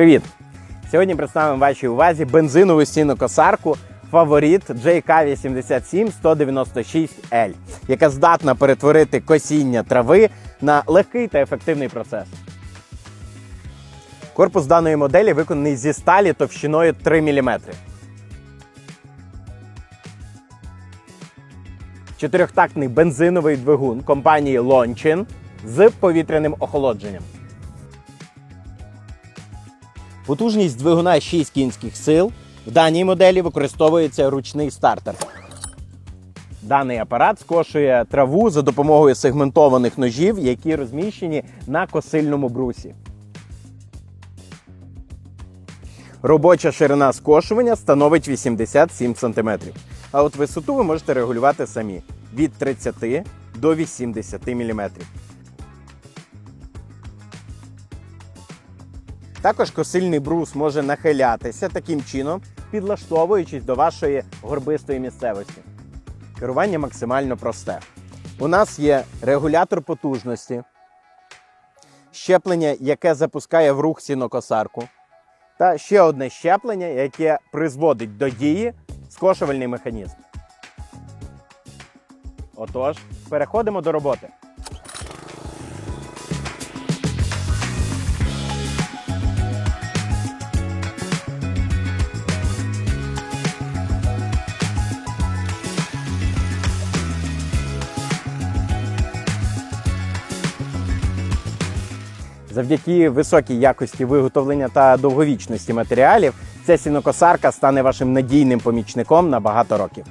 Привіт! Сьогодні представимо вашій увазі бензинову сінокосарку Фаворит JK87 196L, яка здатна перетворити косіння трави на легкий та ефективний процес. Корпус даної моделі виконаний зі сталі товщиною 3 мм. Чотирьохтактний бензиновий двигун компанії Lonchin з повітряним охолодженням. Потужність двигуна 6 кінських сил. В даній моделі використовується ручний стартер. Даний апарат скошує траву за допомогою сегментованих ножів, які розміщені на косильному брусі. Робоча ширина скошування становить 87 см. А от висоту ви можете регулювати самі від 30 до 80 мм. Також косильний брус може нахилятися таким чином, підлаштовуючись до вашої горбистої місцевості. Керування максимально просте. У нас є регулятор потужності, щеплення, яке запускає в рух сінокосарку, та ще одне щеплення, яке призводить до дії скошувальний механізм. Отож, переходимо до роботи. Завдяки високій якості виготовлення та довговічності матеріалів, ця сінокосарка стане вашим надійним помічником на багато років.